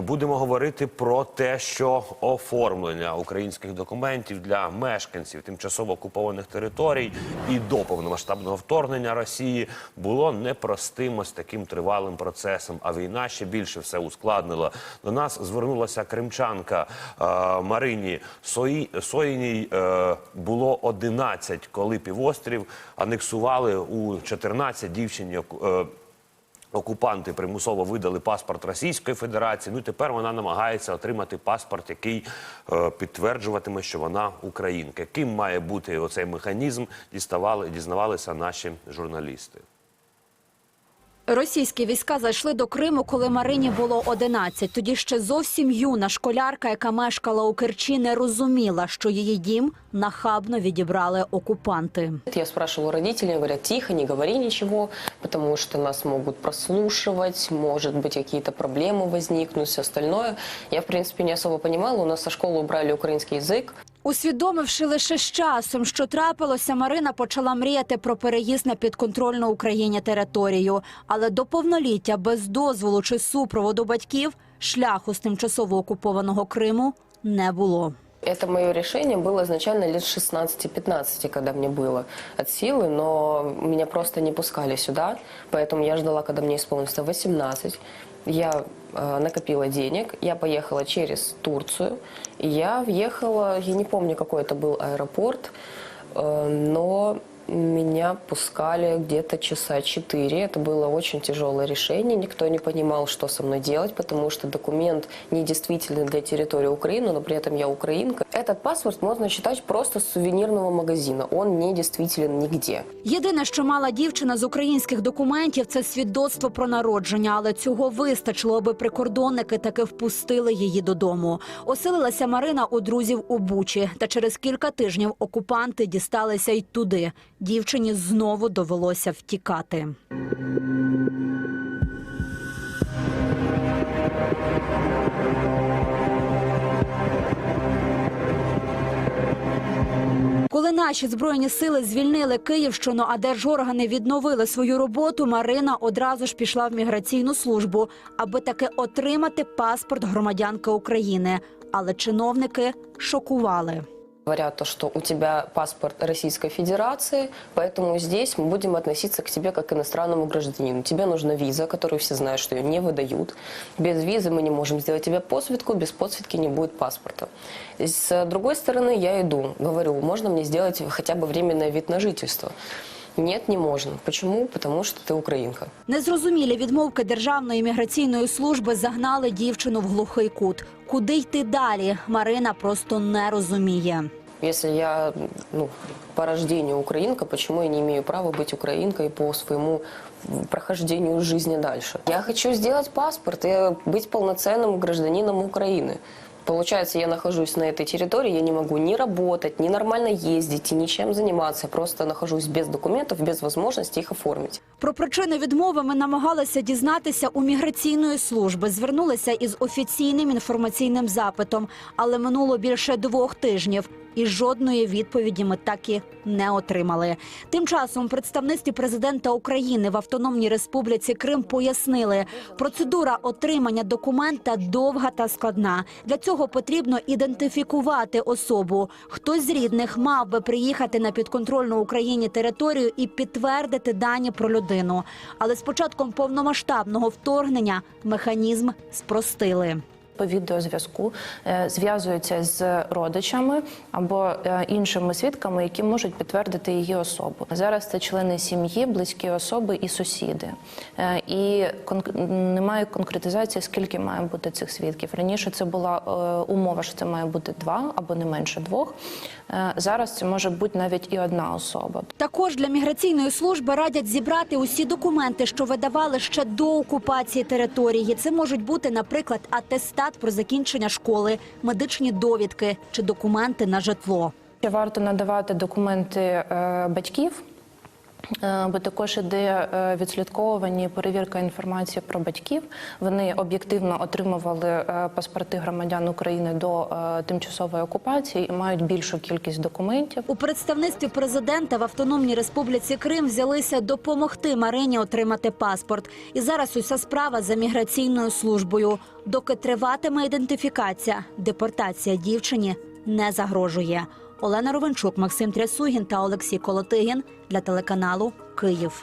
будемо говорити про те, що оформлення українських документів для мешканців тимчасово окупованих територій і до повномасштабного вторгнення Росії було непростим ось таким тривалим процесом. А війна ще більше все ускладнила. До нас звернулася кримчанка е, Марині Сої, Соїній. Е, було 11, коли півострів анексували у 14 дівчині. е, Окупанти примусово видали паспорт Російської Федерації. Ну тепер вона намагається отримати паспорт, який е, підтверджуватиме, що вона українка. Ким має бути оцей механізм? Діставали, дізнавалися наші журналісти. Російські війська зайшли до Криму, коли Марині було 11. Тоді ще зовсім юна школярка, яка мешкала у Керчі, не розуміла, що її дім нахабно відібрали окупанти. Я спрашивала родителей, говорят, тихо, не говори ничего, потому что нас могут прослушивать, может быть, какие-то проблемы возникнут, все остальное. Я, в принципе, не особо понимала, у нас со школы убрали украинский язык, Усвідомивши лише з часом, що трапилося, Марина почала мріяти про переїзд на підконтрольну Україні територію. Але до повноліття без дозволу чи супроводу батьків шляху з тимчасово окупованого Криму не було. Это мое решение было изначально лет 16-15, когда мне было от силы, но меня просто не пускали сюда, поэтому я ждала, когда мне исполнится 18. Я э, накопила денег, я поехала через Турцию, и я въехала, я не помню, какой это был аэропорт, э, но меня пускали где-то часа четыре. Это было очень тяжелое решение. Никто не понимал, что со мной делать, потому что документ недействительный для территории Украины, но при этом я украинка. Этот паспорт можно считать просто с сувенирного магазина. Он не действителен нигде. Єдине, що мала дівчина з українських документів, це свідоцтво про народження, але цього вистачило, аби прикордонники таки впустили її додому. Оселилася Марина у друзів у Бучі, та через кілька тижнів окупанти дісталися й туди. Дівчині знову довелося втікати. Коли наші збройні сили звільнили Київщину, а держоргани відновили свою роботу, Марина одразу ж пішла в міграційну службу, аби таки отримати паспорт громадянки України. Але чиновники шокували. Говорят то, что у тебя паспорт Российской Федерации, поэтому здесь мы будем относиться к тебе как к иностранному гражданину. Тебе нужна виза, которую все знают, что ее не выдают. Без визы мы не можем сделать тебе посвидку, без посвидки не будет паспорта. С другой стороны, я иду, говорю, можно мне сделать хотя бы временное вид на жительство? Нет, не можно. Почему? Потому что ты украинка. Незрозумілі відмовки Державної міграційної служби загнали дівчину в глухий кут. Куди йти далі? Марина просто не розуміє. Если я ну, по рождению украинка, почему я не имею права быть украинкой по своему прохождению жизни дальше? Я хочу сделать паспорт и быть полноценным гражданином Украины. Получается, я нахожусь на этой территории, я не могу ни работать, ни нормально ездить, и ничем заниматься. Просто нахожусь без документов, без возможности их оформить. Про причини відмови ми намагалися дізнатися у міграційної служби. Звернулися із офіційним інформаційним запитом, але минуло більше двох тижнів. І жодної відповіді ми так і не отримали. Тим часом представництві президента України в Автономній Республіці Крим пояснили, процедура отримання документа довга та складна. Для цього потрібно ідентифікувати особу. Хтось з рідних мав би приїхати на підконтрольну Україні територію і підтвердити дані про людину. Але з початком повномасштабного вторгнення механізм спростили. По відеозв'язку е, зв'язуються з родичами або е, іншими свідками, які можуть підтвердити її особу. Зараз це члени сім'ї, близькі особи і сусіди. Е, І немає конкретизації, скільки має бути цих свідків. Раніше це була умова, що це має бути два або не менше двох. Зараз це може бути навіть і одна особа. Також для міграційної служби радять зібрати усі документи, що видавали ще до окупації території. Це можуть бути, наприклад, атестат про закінчення школи, медичні довідки чи документи на житло. Варто надавати документи е, батьків. Е, Бо також іде е, відслідковування перевірка інформації про батьків. Вони об'єктивно отримували е, паспорти громадян України до тимчасової окупації і мають більшу кількість документів. У представництві президента в Автономній Республіці Крим взялися допомогти Марині отримати паспорт. І зараз уся справа за міграційною службою. Доки триватиме ідентифікація, депортація дівчині не загрожує. Олена Ровенчук, Максим Трясугін та Олексій Колотигін для телеканалу Київ.